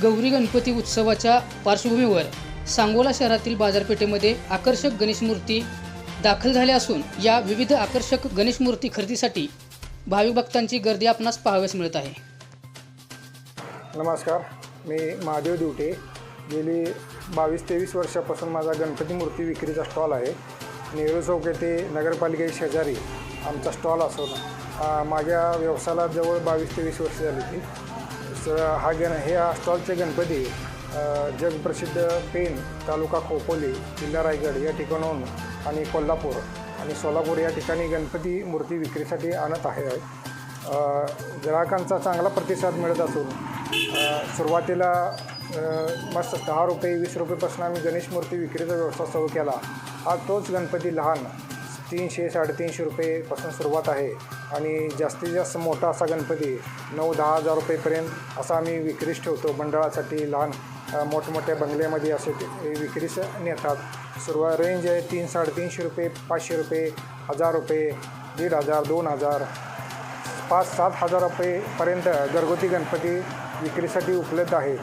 गौरी गणपती उत्सवाच्या पार्श्वभूमीवर सांगोला शहरातील बाजारपेठेमध्ये आकर्षक गणेश मूर्ती दाखल झाल्या असून या विविध आकर्षक गणेश मूर्ती खरेदीसाठी भाविक भक्तांची गर्दी आपणास पाहाव्यास मिळत आहे. नमस्कार मी महादेव दिवटे. गेली बावीस तेवीस वर्षापासून माझा गणपती मूर्ती विक्रीचा स्टॉल आहे. नेहरू चौक येथे नगरपालिके शेजारी आमचा स्टॉल असून माझ्या व्यवसायाला जवळ बावीस तेवीस वर्ष झाली ती स हा गण हे स्टॉलचे गणपती जगप्रसिद्ध पेन तालुका खोपोली जिल्हा रायगड या ठिकाणाहून आणि कोल्हापूर आणि सोलापूर या ठिकाणी गणपती मूर्ती विक्रीसाठी आणत आहे. ग्राहकांचा चांगला प्रतिसाद मिळत असून सुरुवातीला मस्त दहा रुपये वीस रुपयेपासून आम्ही गणेश मूर्ती विक्रीचा व्यवसाय सुरू केला. हा तोच गणपती लहान तीनशे साडेतीनशे रुपयेपासून सुरुवात आहे. आणि जास्तीत जास्त मोठा असा गणपती नऊ दहा हजार रुपयेपर्यंत असा आम्ही विक्रीस ठेवतो. मंडळासाठी लहान मोठमोठ्या बंगल्यामध्ये असे विक्रीस नेतात. सुरुवात रेंज आहे तीन साडेतीनशे रुपये पाचशे रुपये हजार रुपये दीड हजार दोन हजार पाच सात हजार रुपयेपर्यंत घरगुती गणपती विक्रीसाठी उपलब्ध आहे.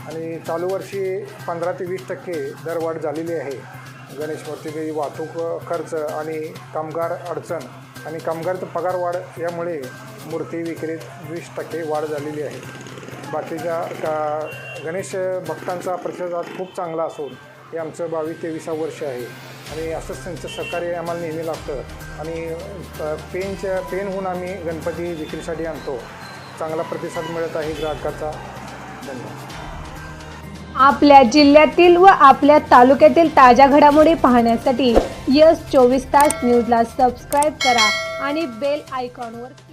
आणि चालू वर्षी पंधरा ते वीस टक्के दरवाढ झालेली आहे. गणेश मूर्तीची वाहतूक खर्च आणि कामगार अडचण आणि कामगार पगार वाढ यामुळे मूर्ती विक्रीत वीस टक्के वाढ झालेली आहे. बाकीच्या का गणेश भक्तांचा प्रतिसाद खूप चांगला असून हे आमचं बावीस तेविसावं वर्ष आहे. आणि असंच त्यांचं सहकार्य आम्हाला नेहमी लागतं. आणि पेनच्या पेनहून आम्ही गणपती विक्रीसाठी आणतो. चांगला प्रतिसाद मिळत आहे ग्राहकाचा. धन्यवाद. आपल्या जिल्ह्यातील व आपल्या तालुक्यातील ताज्या घडामोडी पाहण्यासाठी यस चोवीस तास न्यूजला सबस्क्राईब करा आणि बेल आयकॉनवर क्लिक